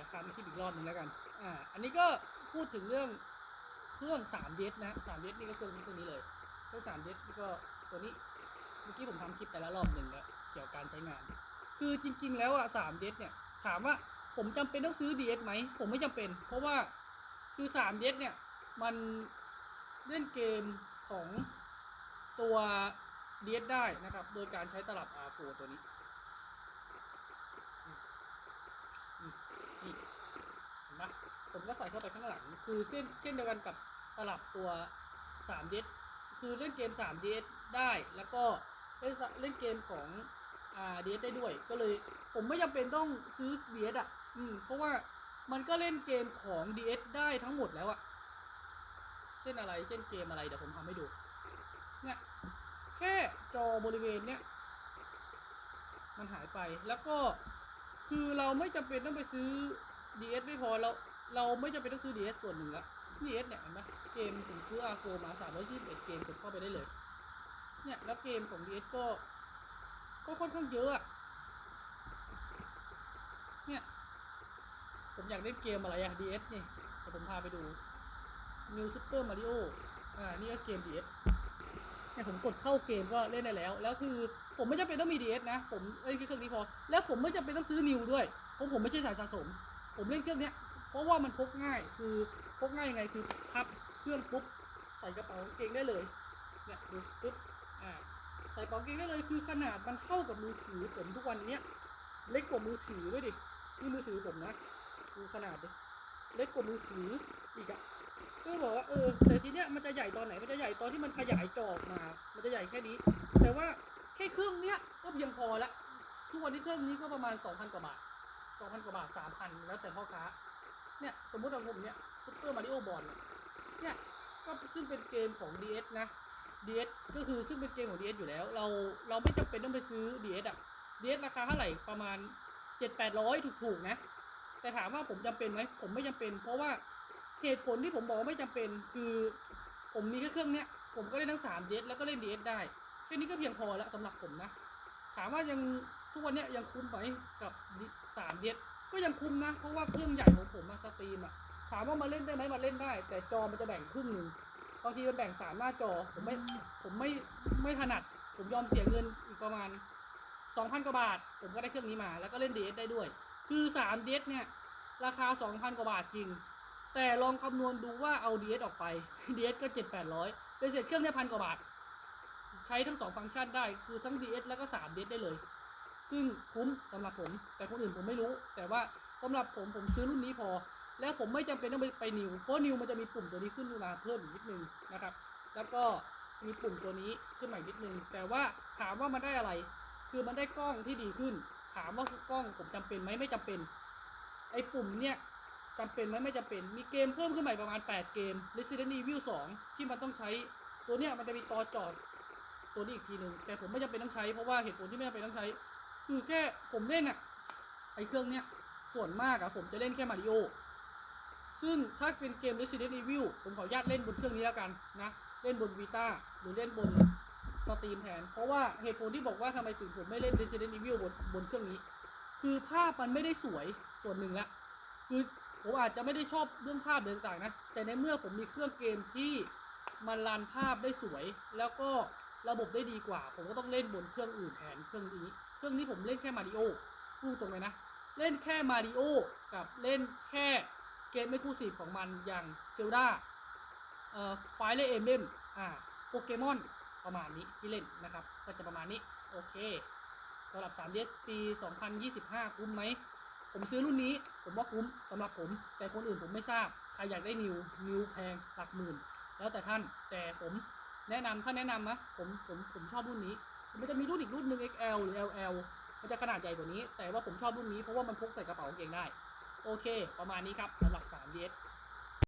ดี๋ยวคำคิดอีกรอบหนึ่งแล้วกัน อ่า อันนี้ก็พูดถึงเรื่องเครื่อง3เดนะ3เดนี่ก็เครื่องนี้ตัวนี้เลยเครื่อง3เดนี่ก็ตัวนี้ เมื่อกี้ผมทำคลิปแต่ละรอบหนึ่งแล้วเกี่ยวกับการใช้งาน คือจริง ๆ แล้วอะ3เดเนี่ย ถามว่าผมจำเป็นต้องซื้อ DS ไหม ผมไม่จำเป็น เพราะว่าคือ3 DS เนี่ย มันเล่นเกมของตัว DS ได้นะครับ โดยการใช้ตลับ R4 ตัวนี้ นี่นี่เห็นปะผมก็ใส่เข้าไปข้างหลัง คือเช่นเช่นเดียวกันกับตลับตัว3 d คือเล่นเกม3 d ได้แล้วก็เล่นเล่นเกมของอ่า d ได้ด้วย ก็เลย ผมไม่จำเป็นต้องซื้อ DS อะ อืม เพราะว่ามันก็เล่นเกมของ DS ได้ทั้งหมดแล้วอะเช่นอะไร เช่นเกมอะไร เดี๋ยวผมทำให้ดู เนี่ย แค่จอบริเวณเนี้ย มันหายไป แล้วก็ คือเราไม่จำเป็นต้องไปซื้อ DS ไม่พอเราเราไม่จำเป็นต้องซื้อ DS ส่วนหนึ่งละ DS เนี่ยเห็นไหมเกมผมซื้อ R4 มา321เอ็ดเกมกดเข้าไปได้เลย เนี่ยแล้วเกมของ DS ก็ ก็ค่อนข้างเยอะอะเนี่ย ผมอยากเล่นเกมอะไรอะ DS นี่เดี๋ยวผมพาไปดู New Super Mario อ่า นี่ก็เกม DS เนี่ยผมกดเข้าเกมก็เล่นได้แล้ว แล้วคือผมไม่จำเป็นต้องมี DS นะ ผมเล่นเครื่องนี้พอ แล้วผมไม่จำเป็นต้องซื้อนิวด้วย เพราะผมไม่ใช่สายสะสม ผมเล่นเครื่องเนี้ย เพราะว่ามันพกง่าย คือพกง่ายยังไงคือพับเครื่องปุ๊บใส่กระเป๋าเกงได้เลย เนี่ยดูปุ๊บ อ่า ใส่กระเป๋าเกงได้เลย คือขนาดมันเท่ากับมือถือผมทุกวันเนี้ย เล็กกว่ามือถือด้วยดิ นี่มือถือผมนะ ดูขนาดดิ เล็กกว่ามือถืออีกอะก็บอกว่าเออแต่ทีเนี้ยมันจะใหญ่ตอนไหน มันจะใหญ่ตอนที่มันขยายจอ ญ่แค่นี้ แต่ว่าแค่เครื่องเนี้ยก็เพียงพอละทุกวันนี้เครื่องนี้ก็ประมาณสองพันกว่าบาทสองพันกว่าบาทสามพันแล้วแต่พ่อค้า เนี่ยสมมติว่าผมเนี่ยซุปเปอร์มาริโอบอลเนี่ยก็ซึ่งเป็นเกมของ DS นะ DS ก็คือซึ่งเป็นเกมของ DS อยู่แล้ว เราเราไม่จำเป็นต้องไปซื้อ DS อะ DS ราคาเท่าไหร่ประมาณเจ็ดแปดร้อยถูกๆนะ แต่ถามว่าผมจำเป็นไหมผมไม่จำเป็น เพราะว่าเหตุผลที่ผมบอกไม่จำเป็นคือ ผมมีแค่เครื่องเนี้ย ผมก็เล่นทั้งสาม DS แล้วก็เล่น DS ได้แค่นี้ก็เพียงพอแล้วสำหรับผมนะ ถามว่ายังทุกวันเนี้ยยังคุ้มไหมกับสามเดก็ยังคุ้มนะ เพราะว่าเครื่องใหญ่ของผมมาสตรีมอะถามว่ามาเล่นได้ไหมมาเล่นได้ แต่จอมันจะแบ่งครึ่งหนึ่งบางทีมันแบ่งสามหน้าจอ ผมไม่ ผมไม่ไม่ถนัด ผมยอมเสียเงินอีกประมาณสองพันกว่าบาท ผมก็ได้เครื่องนี้มา แล้วก็เล่นเดได้ด้วย คือสามเดเนี่ย ราคาสองพันกว่าบาทจริง แต่ลองคำนวณดูว่าเอาเดออกไปเดก็เจ็ดแปดร้อยเป็นเสร็จเครื่องเนี่ยพันกว่าบาท ใช้ทั้งสองฟังก์ชันได้คือทั้ง DS แล้วก็ 3DS ได้เลย ซึ่งคุ้มสำหรับผม แต่คนอื่นผมไม่รู้ แต่ว่าสำหรับผมผมซื้อรุ่นนี้พอ แล้วผมไม่จำเป็นต้องไปไปนิว เพราะนิวมันจะมีปุ่มตัวนี้ขึ้นมาเพิ่มอีกนิดนึงนะครับ แล้วก็มีปุ่มตัวนี้ขึ้นมาอีกนิดนึง แต่ว่าถามว่ามันได้อะไร คือมันได้กล้องที่ดีขึ้น ถามว่ากล้องผมจำเป็นไหมไม่จำเป็น ไอ้ปุ่มเนี่ย จำเป็นไหมไม่จำเป็น มีเกมเพิ่มขึ้นใหม่ประมาณ 8 เกม Resident Evil 2 ที่มันต้องใช้ ตัวเนี้ยมันจะมีต่อจอด ตัวนี้อีกทีหนึ่ง แต่ผมไม่จำเป็นต้องใช้ เพราะว่าเหตุผลที่ไม่จำเป็นต้องใช้ คือแค่ผมเล่นอะไอเครื่องเนี้ย ส่วนมากอะผมจะเล่นแค่มาริโอ ซึ่งถ้าเป็นเกม Resident Evil ผมขออนุญาตเล่นบนเครื่องนี้แล้วกันนะ เล่นบน Vita หรือเล่นบนสตรีมแทน เพราะว่าเหตุผลที่บอกว่าทำไมถึงผมไม่เล่น Resident Evil บนบนเครื่องนี้ คือภาพมันไม่ได้สวยส่วนหนึ่งละ คือ ผมอาจจะไม่ได้ชอบเรื่องภาพเรื่องต่างๆนะ แต่ในเมื่อผมมีเครื่องเกมที่มันรันภาพได้สวย แล้วก็ระบบได้ดีกว่า ผมก็ต้องเล่นบนเครื่องอื่นแทนเครื่องนี้ เครื่องนี้ผมเล่นแค่มาริโอพูดตรงเลยนะ เล่นแค่มาริโอกับเล่นแค่เกมไม่คู่สีของมันอย่างเซลดาเอ่อไฟเลเอมเดมอ่าโปเกมอนประมาณนี้ที่เล่นนะครับ ก็จะประมาณนี้ โอเคสำหรับ3 d s ปี2025 คุ้มไหม ผมซื้อรุ่นนี้ ผมว่าคุ้มสำหรับผม แต่คนอื่นผมไม่ทราบ ใครอยากได้นิว นิวแพงหลักหมื่น แล้วแต่ท่าน แต่ผมแนะนำถ้าแนะนำนะ ผม ผม ผมชอบรุ่นนี้ มันจะมีรุ่นอีกรุ่นหนึ่ง XL หรือ LL มันจะขนาดใหญ่กว่านี้ แต่ว่าผมชอบรุ่นนี้เพราะว่ามันพกใส่กระเป๋าเกงได้ โอเค ประมาณนี้ครับสำหรับ 3DS